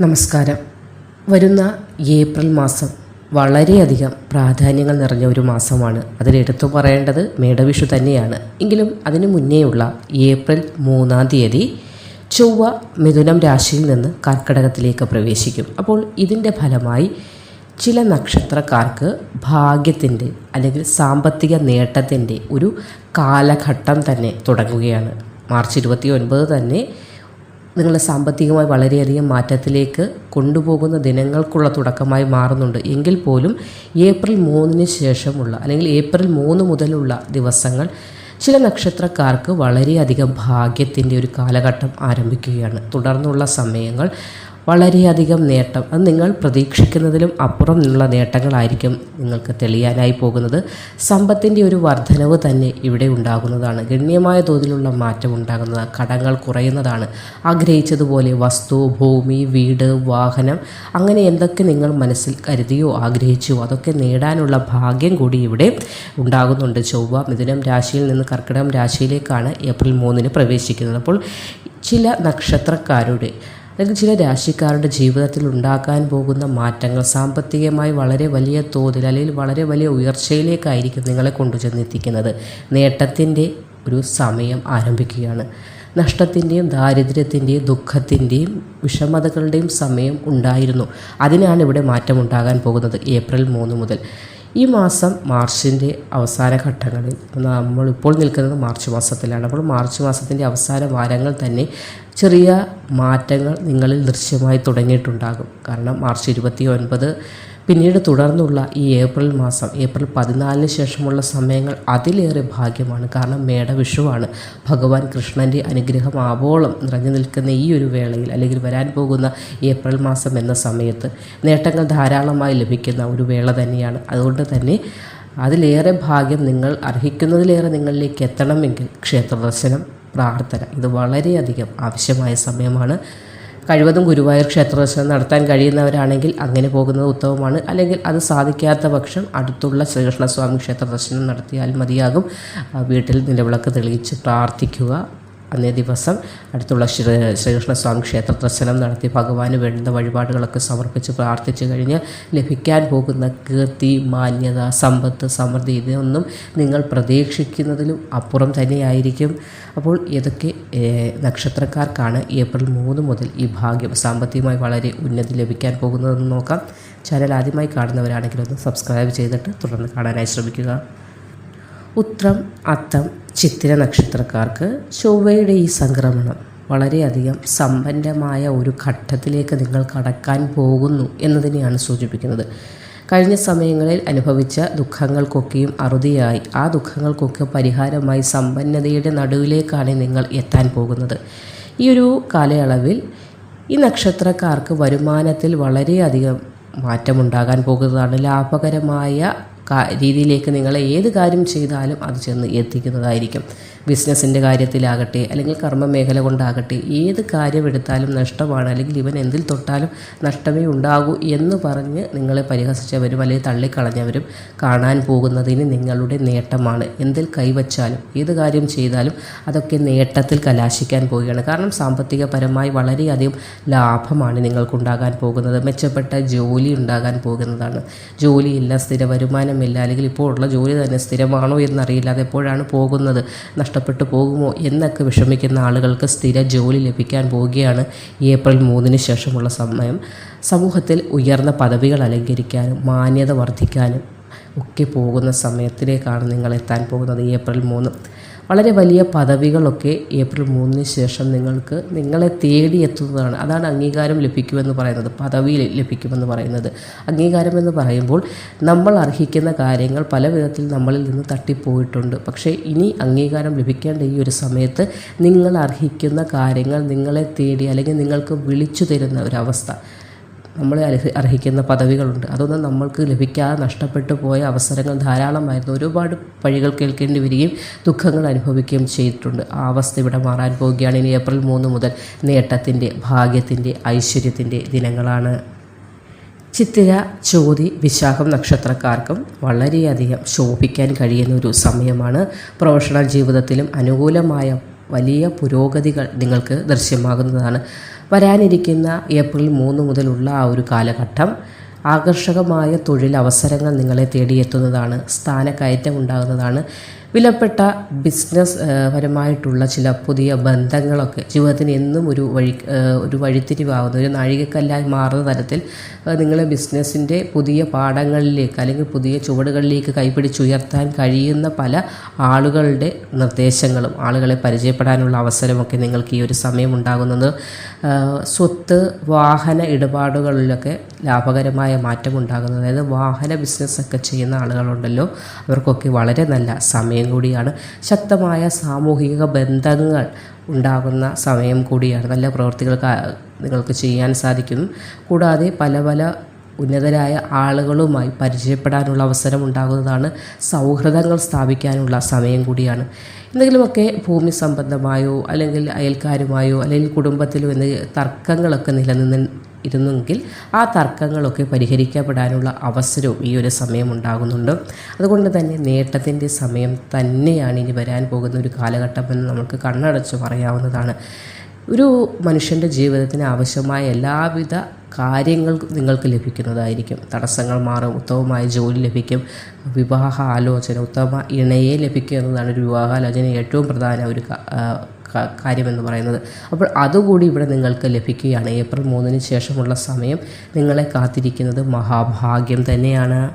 നമസ്കാരം. വരുന്ന ഏപ്രിൽ മാസം വളരെയധികം പ്രാധാന്യങ്ങൾ നിറഞ്ഞ ഒരു മാസമാണ്. അതിലെടുത്തു പറയേണ്ടത് മേടവിഷു തന്നെയാണ്. എങ്കിലും അതിനു മുന്നേയുള്ള ഏപ്രിൽ മൂന്നാം തീയതി ചൊവ്വ മിഥുനം രാശിയിൽ നിന്ന് കർക്കിടകത്തിലേക്ക് പ്രവേശിക്കും. അപ്പോൾ ഇതിന്റെ ഫലമായി ചില നക്ഷത്രക്കാർക്ക് ഭാഗ്യത്തിന്റെ അല്ലെങ്കിൽ സാമ്പത്തിക നേട്ടത്തിന്റെ ഒരു കാലഘട്ടം തന്നെ തുടങ്ങുകയാണ്. മാർച്ച് ഇരുപത്തി ഒൻപത് തന്നെ നിങ്ങളെ സാമ്പത്തികമായി വളരെയധികം മാറ്റത്തിലേക്ക് കൊണ്ടുപോകുന്ന ദിനങ്ങൾക്കുള്ള തുടക്കമായി മാറുന്നുണ്ട്. എങ്കിൽ പോലും ഏപ്രിൽ മൂന്നിന് ശേഷമുള്ള അല്ലെങ്കിൽ ഏപ്രിൽ മൂന്ന് മുതലുള്ള ദിവസങ്ങൾ ചില നക്ഷത്രക്കാർക്ക് വളരെയധികം ഭാഗ്യത്തിന്റെ ഒരു കാലഘട്ടം ആരംഭിക്കുകയാണ്. തുടർന്നുള്ള സമയങ്ങൾ വളരെയധികം നേട്ടം. അത് നിങ്ങൾ പ്രതീക്ഷിക്കുന്നതിലും അപ്പുറം നിന്നുള്ള നേട്ടങ്ങളായിരിക്കും നിങ്ങൾക്ക് തെളിയാനായി പോകുന്നത്. സമ്പത്തിന്റെ ഒരു വർധനവ് തന്നെ ഇവിടെ ഉണ്ടാകുന്നതാണ്. ഗണ്യമായ തോതിലുള്ള മാറ്റം ഉണ്ടാകുന്നത്. കടങ്ങൾ കുറയുന്നതാണ്. ആഗ്രഹിച്ചതുപോലെ വസ്തു ഭൂമി വീട് വാഹനം അങ്ങനെ എന്തൊക്കെ നിങ്ങൾ മനസ്സിൽ കരുതിയോ ആഗ്രഹിച്ചോ അതൊക്കെ നേടാനുള്ള ഭാഗ്യം കൂടി ഇവിടെ ഉണ്ടാകുന്നുണ്ട്. ചൊവ്വ മിഥുനം രാശിയിൽ നിന്ന് കർക്കിടകം രാശിയിലേക്കാണ് ഏപ്രിൽ മൂന്നിന് പ്രവേശിക്കുന്നത്. അപ്പോൾ ചില നക്ഷത്രക്കാരുടെ അല്ലെങ്കിൽ ചില രാശിക്കാരുടെ ജീവിതത്തിൽ ഉണ്ടാക്കാൻ പോകുന്ന മാറ്റങ്ങൾ സാമ്പത്തികമായി വളരെ വലിയ തോതിൽ അല്ലെങ്കിൽ വളരെ വലിയ ഉയർച്ചയിലേക്കായിരിക്കും നിങ്ങളെ കൊണ്ടുചെന്നെത്തിക്കുന്നത്. നേട്ടത്തിന്റെ ഒരു സമയം ആരംഭിക്കുകയാണ്. നഷ്ടത്തിന്റെയും ദാരിദ്ര്യത്തിന്റെയും ദുഃഖത്തിന്റെയും വിഷമതകളുടെയും സമയം ഉണ്ടായിരുന്നു. അതിനാണ് ഇവിടെ മാറ്റം ഉണ്ടാകാൻ പോകുന്നത്. ഏപ്രിൽ മൂന്ന് മുതൽ. ഈ മാസം മാർച്ചിന്റെ അവസാന ഘട്ടങ്ങളിൽ നമ്മളിപ്പോൾ നിൽക്കുന്നത് മാർച്ച് മാസത്തിലാണ്. അപ്പോൾ മാർച്ച് മാസത്തിന്റെ അവസാന വാരങ്ങൾ തന്നെ ചെറിയ മാറ്റങ്ങൾ നിങ്ങളിൽ ദൃശ്യമായി തുടങ്ങിയിട്ടുണ്ടാകും. കാരണം മാർച്ച് ഇരുപത്തി ഒൻപത് പിന്നീട് തുടർന്നുള്ള ഈ ഏപ്രിൽ മാസം ഏപ്രിൽ പതിനാലിന് ശേഷമുള്ള സമയങ്ങൾ അതിലേറെ ഭാഗ്യമാണ്. കാരണം മേടവിഷുവാണ്. ഭഗവാൻ കൃഷ്ണന്റെ അനുഗ്രഹം ആവോളം നിറഞ്ഞു നിൽക്കുന്ന ഈ ഒരു വേളയിൽ അല്ലെങ്കിൽ വരാൻ പോകുന്ന ഏപ്രിൽ മാസം എന്ന സമയത്ത് നേട്ടങ്ങൾ ധാരാളമായി ലഭിക്കുന്ന ഒരു വേള തന്നെയാണ്. അതുകൊണ്ട് തന്നെ അതിലേറെ ഭാഗ്യം നിങ്ങൾ അർഹിക്കുന്നതിലേറെ നിങ്ങളിലേക്ക് എത്തണമെങ്കിൽ ക്ഷേത്രദർശനം പ്രാർത്ഥന ഇത് വളരെയധികം ആവശ്യമായ സമയമാണ്. കഴിവതും ഗുരുവായൂർ ക്ഷേത്ര ദർശനം നടത്താൻ കഴിയുന്നവരാണെങ്കിൽ അങ്ങനെ പോകുന്നത് ഉത്തമമാണ്. അല്ലെങ്കിൽ അത് സാധിക്കാത്ത പക്ഷം അടുത്തുള്ള ശ്രീകൃഷ്ണസ്വാമി ക്ഷേത്ര ദർശനം നടത്തിയാൽ മതിയാകും. വീട്ടിൽ നിലവിളക്ക് തെളിയിച്ച് പ്രാർത്ഥിക്കുക. അന്നേ ദിവസം അടുത്തുള്ള ശ്രീ ശ്രീകൃഷ്ണസ്വാമി ക്ഷേത്ര ദർശനം നടത്തി ഭഗവാന് വേണ്ട വഴിപാടുകളൊക്കെ സമർപ്പിച്ച് പ്രാർത്ഥിച്ചു കഴിഞ്ഞ് ലഭിക്കാൻ പോകുന്ന കീർത്തി മാന്യത സമ്പത്ത് സമൃദ്ധി ഇതൊന്നും നിങ്ങൾ പ്രതീക്ഷിക്കുന്നതിലും അപ്പുറം തന്നെയായിരിക്കും. അപ്പോൾ ഇതൊക്കെ നക്ഷത്രക്കാർക്കാണ് ഏപ്രിൽ മൂന്ന് മുതൽ ഈ ഭാഗ്യം സാമ്പത്തികമായി വളരെ ഉന്നതി ലഭിക്കാൻ പോകുന്നതെന്ന് നോക്കാം. ചാനൽ ആദ്യമായി കാണുന്നവരാണെങ്കിൽ ഒന്ന് സബ്സ്ക്രൈബ് ചെയ്തിട്ട് തുടർന്ന് കാണാനായി ശ്രമിക്കുക. ഉത്രം അത്തം ചിത്തിര നക്ഷത്രക്കാർക്ക് ചൊവ്വയുടെ ഈ സംക്രമണം വളരെയധികം സമ്പന്നമായ ഒരു ഘട്ടത്തിലേക്ക് നിങ്ങൾ കടക്കാൻ പോകുന്നു എന്നതിനെയാണ് സൂചിപ്പിക്കുന്നത്. കഴിഞ്ഞ സമയങ്ങളിൽ അനുഭവിച്ച ദുഃഖങ്ങൾക്കൊക്കെയും അറുതിയായി. ആ ദുഃഖങ്ങൾക്കൊക്കെ പരിഹാരമായി സമ്പന്നതയുടെ നടുവിലേക്കാണ് നിങ്ങൾ എത്താൻ പോകുന്നത്. ഈ ഒരു കാലയളവിൽ ഈ നക്ഷത്രക്കാർക്ക് വരുമാനത്തിൽ വളരെയധികം മാറ്റമുണ്ടാകാൻ പോകുന്നതാണ്. ലാഭകരമായ രീതിയിലേക്ക് നിങ്ങൾ ഏത് കാര്യം ചെയ്താലും അത് ചെന്ന് എത്തിക്കുന്നതായിരിക്കും. ബിസിനസ്സിന്റെ കാര്യത്തിലാകട്ടെ അല്ലെങ്കിൽ കർമ്മ മേഖല കൊണ്ടാകട്ടെ ഏത് കാര്യം എടുത്താലും നഷ്ടമാണ് അല്ലെങ്കിൽ ഇവൻ എന്തിൽ തൊട്ടാലും നഷ്ടമേ ഉണ്ടാകൂ എന്ന് പറഞ്ഞ് നിങ്ങളെ പരിഹസിച്ചവരും അല്ലെങ്കിൽ തള്ളിക്കളഞ്ഞവരും കാണാൻ പോകുന്നതിന് നിങ്ങളുടെ നേട്ടമാണ്. എന്തിൽ കൈവച്ചാലും ഏത് കാര്യം ചെയ്താലും അതൊക്കെ നേട്ടത്തിൽ കലാശിക്കാൻ പോവുകയാണ്. കാരണം സാമ്പത്തികപരമായി വളരെയധികം ലാഭമാണ് നിങ്ങൾക്കുണ്ടാകാൻ പോകുന്നത്. മെച്ചപ്പെട്ട ജോലി ഉണ്ടാകാൻ പോകുന്നതാണ്. ജോലിയില്ല സ്ഥിര വരുമാനമില്ല അല്ലെങ്കിൽ ഇപ്പോൾ ഉള്ള ജോലി തന്നെ സ്ഥിരമാണോ എന്നറിയില്ല അതെപ്പോഴാണ് പോകുന്നത്? നഷ്ടപ്പെട്ടു പോകുമോ എന്നൊക്കെ വിഷമിക്കുന്ന ആളുകൾക്ക് സ്ഥിര ജോലി ലഭിക്കാൻ പോവുകയാണ് ഏപ്രിൽ മൂന്നിന് ശേഷമുള്ള സമയം. സമൂഹത്തിൽ ഉയർന്ന പദവികൾ അലങ്കരിക്കാനും മാന്യത വർദ്ധിക്കാനും ഒക്കെ പോകുന്ന സമയത്തിലേക്കാണ് നിങ്ങൾ എത്താൻ പോകുന്നത് ഏപ്രിൽ മൂന്ന്. വളരെ വലിയ പദവികളൊക്കെ ഏപ്രിൽ മൂന്നിന് ശേഷം നിങ്ങൾക്ക് നിങ്ങളെ തേടി എത്തുന്നതാണ് അതാണ് അംഗീകാരം ലഭിക്കുമെന്ന് പറയുന്നത്. പദവി ലഭിക്കുമെന്ന് പറയുന്നത്. അംഗീകാരം എന്ന് പറയുമ്പോൾ നമ്മൾ അർഹിക്കുന്ന കാര്യങ്ങൾ പല വിധത്തിൽ നമ്മളിൽ നിന്ന് തട്ടിപ്പോയിട്ടുണ്ട്. പക്ഷേ ഇനി അംഗീകാരം ലഭിക്കേണ്ട ഈ ഒരു സമയത്ത് നിങ്ങൾ അർഹിക്കുന്ന കാര്യങ്ങൾ നിങ്ങളെ തേടി അല്ലെങ്കിൽ നിങ്ങൾക്ക് വിളിച്ചു തരുന്ന ഒരവസ്ഥ അർഹി അർഹിക്കുന്ന പദവികളുണ്ട്. അതൊന്നും നമ്മൾക്ക് ലഭിക്കാതെ നഷ്ടപ്പെട്ടു പോയ അവസരങ്ങൾ ധാരാളമായിരുന്നു ഒരുപാട് പഴികൾ കേൾക്കേണ്ടി വരികയും ദുഃഖങ്ങൾ അനുഭവിക്കുകയും ചെയ്തിട്ടുണ്ട്. ആ അവസ്ഥ ഇവിടെ മാറാൻ പോവുകയാണ്. ഇനി ഏപ്രിൽ മൂന്ന് മുതൽ നേട്ടത്തിന്റെ ഭാഗ്യത്തിന്റെ ഐശ്വര്യത്തിന്റെ ദിനങ്ങളാണ്. ചിത്തിര ചോതി വിശാഖം നക്ഷത്രക്കാർക്കും വളരെയധികം ശോഭിക്കാൻ കഴിയുന്ന ഒരു സമയമാണ്. പ്രൊഫഷണൽ ജീവിതത്തിലും അനുകൂലമായ വലിയ പുരോഗതികൾ നിങ്ങൾക്ക് ദൃശ്യമാകുന്നതാണ്. വരാനിരിക്കുന്ന ഏപ്രിൽ മൂന്ന് മുതലുള്ള ആ ഒരു കാലഘട്ടം ആകർഷകമായ തൊഴിലവസരങ്ങൾ നിങ്ങളെ തേടിയെത്തുന്നതാണ് സ്ഥാനക്കയറ്റം ഉണ്ടാകുന്നതാണ് വിലപ്പെട്ട ബിസിനസ് പരമായിട്ടുള്ള ചില പുതിയ ബന്ധങ്ങളൊക്കെ ജീവിതത്തിന് എന്നും ഒരു വഴി ഒരു വഴിത്തിരിവാകുന്ന. ഒരു നാഴികക്കല്ലായി മാറുന്ന തരത്തിൽ നിങ്ങളെ ബിസിനസ്സിന്റെ പുതിയ പാഠങ്ങളിലേക്ക് അല്ലെങ്കിൽ പുതിയ ചുവടുകളിലേക്ക് കൈപിടിച്ചുയർത്താൻ കഴിയുന്ന പല ആളുകളുടെ നിർദ്ദേശങ്ങളും ആളുകളെ പരിചയപ്പെടാനുള്ള അവസരമൊക്കെ നിങ്ങൾക്ക് ഈ ഒരു സമയം ഉണ്ടാകുന്നത് സ്വത്ത് വാഹന ഇടപാടുകളിലൊക്കെ ലാഭകരമായ മാറ്റം ഉണ്ടാകുന്നത് അതായത് വാഹന ബിസിനസ്സൊക്കെ ചെയ്യുന്ന ആളുകളുണ്ടല്ലോ അവർക്കൊക്കെ വളരെ നല്ല സമയം കൂടിയാണ്. ശക്തമായ സാമൂഹിക ബന്ധങ്ങൾ ഉണ്ടാകുന്ന സമയം കൂടിയാണ്. നല്ല പ്രവൃത്തികൾ നിങ്ങൾക്ക് ചെയ്യാൻ സാധിക്കും കൂടാതെ പല പല ഉന്നതരായ ആളുകളുമായി പരിചയപ്പെടാനുള്ള അവസരം ഉണ്ടാകുന്നതാണ്. സൗഹൃദങ്ങൾ സ്ഥാപിക്കാനുള്ള സമയം കൂടിയാണ്. എന്തെങ്കിലുമൊക്കെ ഭൂമി സംബന്ധമായോ അല്ലെങ്കിൽ അയൽക്കാരുമായോ അല്ലെങ്കിൽ കുടുംബത്തിലോ എന്ത് തർക്കങ്ങളൊക്കെ നിലനിന്ന് ഇരുന്നെങ്കിൽ ആ തർക്കങ്ങളൊക്കെ പരിഹരിക്കപ്പെടാനുള്ള അവസരവും ഈ ഒരു സമയം ഉണ്ടാകുന്നുണ്ട്. അതുകൊണ്ട് തന്നെ നേട്ടത്തിന്റെ സമയം തന്നെയാണ് ഇനി വരാൻ പോകുന്ന ഒരു കാലഘട്ടമെന്ന് നമുക്ക് കണ്ണടച്ച് പറയാവുന്നതാണ്. ഒരു മനുഷ്യന്റെ ജീവിതത്തിന് ആവശ്യമായ എല്ലാവിധ കാര്യങ്ങൾ നിങ്ങൾക്ക് ലഭിക്കുന്നതായിരിക്കും. തടസ്സങ്ങൾ മാറും ഉത്തമമായ ജോലി ലഭിക്കും വിവാഹ ആലോചന ഉത്തമ ഇണയെ ലഭിക്കുക എന്നതാണ് ഒരു വിവാഹാലോചന ഏറ്റവും പ്രധാന ഒരു കാര്യമെന്ന് പറയുന്നത്. അപ്പോൾ അതുകൂടി ഇവിടെ നിങ്ങൾക്ക് ലഭിക്കുകയാണ്. ഏപ്രിൽ മൂന്നിന് ശേഷമുള്ള സമയം നിങ്ങളെ കാത്തിരിക്കുന്നത് മഹാഭാഗ്യം തന്നെയാണ്.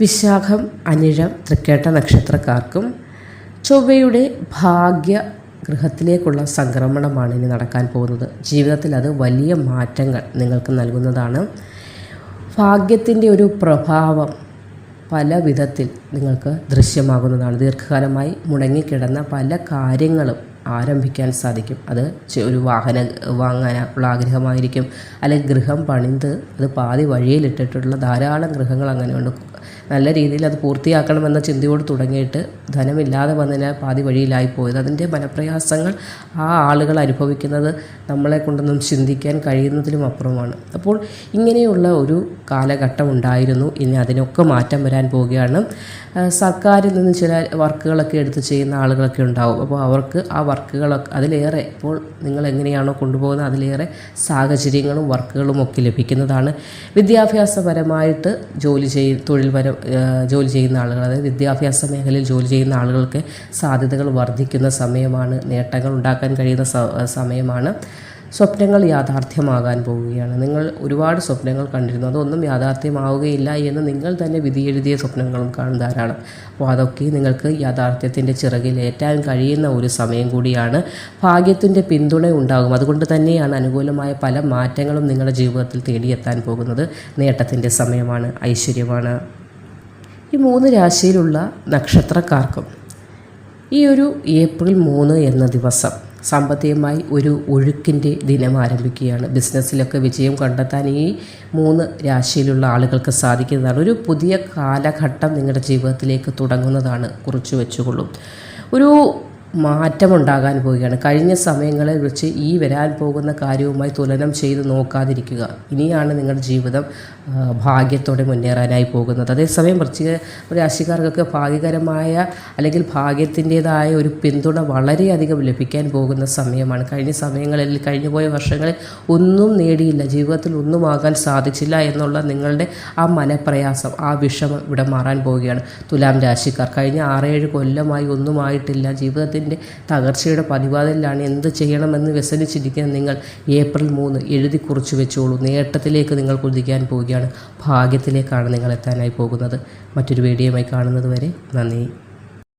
വിശാഖം അനിഴം തൃക്കേട്ട നക്ഷത്രക്കാർക്കും ചൊവ്വയുടെ ഭാഗ്യ ഗൃഹത്തിലേക്കുള്ള സംക്രമണമാണ് ഇനി നടക്കാൻ പോകുന്നത്. ജീവിതത്തിൽ അത് വലിയ മാറ്റങ്ങൾ നിങ്ങൾക്ക് നൽകുന്നതാണ്. ഭാഗ്യത്തിന്റെ ഒരു പ്രഭാവം പല വിധത്തിൽ നിങ്ങൾക്ക് ദൃശ്യമാകുന്നതാണ്. ദീർഘകാലമായി മുടങ്ങിക്കിടന്ന പല കാര്യങ്ങളും ആരംഭിക്കാൻ സാധിക്കും. അത് ഒരു വാഹനം വാങ്ങാനുള്ള ആഗ്രഹമായിരിക്കും. അല്ലെങ്കിൽ ഗൃഹം പണിത് അത് പാതി വഴിയിലിട്ടിട്ടുള്ള ധാരാളം ഗൃഹങ്ങൾ അങ്ങനെയുണ്ട് നല്ല രീതിയിൽ അത് പൂർത്തിയാക്കണമെന്ന ചിന്തയോട് തുടങ്ങിയിട്ട് ധനമില്ലാതെ വന്നതിനാൽ പാതി വഴിയിലായി പോയത്. അതിന്റെ മനപ്രയാസങ്ങൾ ആ ആളുകൾ അനുഭവിക്കുന്നത് നമ്മളെ കൊണ്ടൊന്നും ചിന്തിക്കാൻ കഴിയുന്നതിലും അപ്പുറമാണ്. അപ്പോൾ ഇങ്ങനെയുള്ള ഒരു കാലഘട്ടം ഉണ്ടായിരുന്നു. ഇനി അതിനൊക്കെ മാറ്റം വരാൻ പോവുകയാണ്. സർക്കാരിൽ നിന്ന് ചില വർക്കുകളൊക്കെ എടുത്ത് ചെയ്യുന്ന ആളുകളൊക്കെ ഉണ്ടാവും. അപ്പോൾ അവർക്ക് ആ വർക്കുകളൊക്കെ അതിലേറെ ഇപ്പോൾ നിങ്ങൾ എങ്ങനെയാണോ കൊണ്ടുപോകുന്നത് അതിലേറെ സാഹചര്യങ്ങളും വർക്കുകളും ഒക്കെ ലഭിക്കുന്നതാണ്. വിദ്യാഭ്യാസപരമായിട്ട് ജോലി ചെയ്ത് തൊഴിൽപരം ജോലി ചെയ്യുന്ന ആളുകൾ അതായത് വിദ്യാഭ്യാസ മേഖലയിൽ ജോലി ചെയ്യുന്ന ആളുകൾക്ക് സാധ്യതകൾ വർദ്ധിക്കുന്ന സമയമാണ് നേട്ടങ്ങൾ ഉണ്ടാക്കാൻ കഴിയുന്ന സമയമാണ്. സ്വപ്നങ്ങൾ യാഥാർത്ഥ്യമാകാൻ പോവുകയാണ്. നിങ്ങൾ ഒരുപാട് സ്വപ്നങ്ങൾ കണ്ടിരുന്നു. അതൊന്നും യാഥാർത്ഥ്യമാവുകയില്ല എന്ന് നിങ്ങൾ തന്നെ വിധിയെഴുതിയ സ്വപ്നങ്ങളും കാണും ധാരാളം. അപ്പോൾ അതൊക്കെ നിങ്ങൾക്ക് യാഥാർത്ഥ്യത്തിന്റെ ചിറകിലേറ്റാൻ കഴിയുന്ന ഒരു സമയം കൂടിയാണ്. ഭാഗ്യത്തിന്റെ പിന്തുണ ഉണ്ടാകും. അതുകൊണ്ട് തന്നെയാണ് അനുകൂലമായ പല മാറ്റങ്ങളും നിങ്ങളുടെ ജീവിതത്തിൽ തേടിയെത്താൻ പോകുന്നത്. നേട്ടത്തിന്റെ സമയമാണ് ഐശ്വര്യമാണ്. ഈ മൂന്ന് രാശിയിലുള്ള നക്ഷത്രക്കാർക്കും ഈ ഒരു ഏപ്രിൽ മൂന്ന് എന്ന ദിവസം സാമ്പത്തികമായി ഒരു ഒഴുക്കിന്റെ ദിനം ആരംഭിക്കുകയാണ്. ബിസിനസ്സിലൊക്കെ വിജയം കണ്ടെത്താൻ ഈ മൂന്ന് രാശിയിലുള്ള ആളുകൾക്ക് സാധിക്കുന്നതാണ്. ഒരു പുതിയ കാലഘട്ടം നിങ്ങളുടെ ജീവിതത്തിലേക്ക് തുടങ്ങുന്നതാണ് കുറിച്ചു വെച്ചുകൊള്ളും. ഒരു മാറ്റമുണ്ടാകാൻ പോവുകയാണ്. കഴിഞ്ഞ സമയങ്ങളെ വെച്ച് ഈ വരാൻ പോകുന്ന കാര്യവുമായി തുലനം ചെയ്ത് നോക്കാതിരിക്കുക. ഇനിയാണ് നിങ്ങളുടെ ജീവിതം ഭാഗ്യത്തോടെ മുന്നേറാനായി പോകുന്നത്. അതേസമയം വൃശ്ചിക രാശിക്കാർക്കൊക്കെ ഭാഗ്യകരമായ അല്ലെങ്കിൽ ഭാഗ്യത്തിന്റെതായ ഒരു പിന്തുണ വളരെയധികം ലഭിക്കാൻ പോകുന്ന സമയമാണ്. കഴിഞ്ഞ സമയങ്ങളിൽ കഴിഞ്ഞു പോയ വർഷങ്ങളിൽ ഒന്നും നേടിയില്ല. ജീവിതത്തിൽ ഒന്നും ആകാൻ സാധിച്ചില്ല എന്നുള്ള നിങ്ങളുടെ ആ മനപ്രയാസം ആ വിഷമം ഇവിടെ മാറാൻ പോവുകയാണ്. തുലാം രാശിക്കാർ കഴിഞ്ഞ ആറേഴ് കൊല്ലമായി ഒന്നും ആയിട്ടില്ല ജീവിതത്തിന്റെ തകർച്ചയുടെ പതിവാതിലാണ് എന്ത് ചെയ്യണമെന്ന് വ്യസനിച്ചിരിക്കുന്ന നിങ്ങൾ ഏപ്രിൽ മൂന്ന് എഴുതി കുറിച്ചു വെച്ചോളൂ. നേട്ടത്തിലേക്ക് നിങ്ങൾ കുതിക്കാൻ പോവുകയാണ്. ഭാഗ്യത്തിലേക്കാണ് നിങ്ങൾ എത്താനായി പോകുന്നത്. മറ്റൊരു വീഡിയോയുമായി കാണുന്നത് വരെ നന്ദി.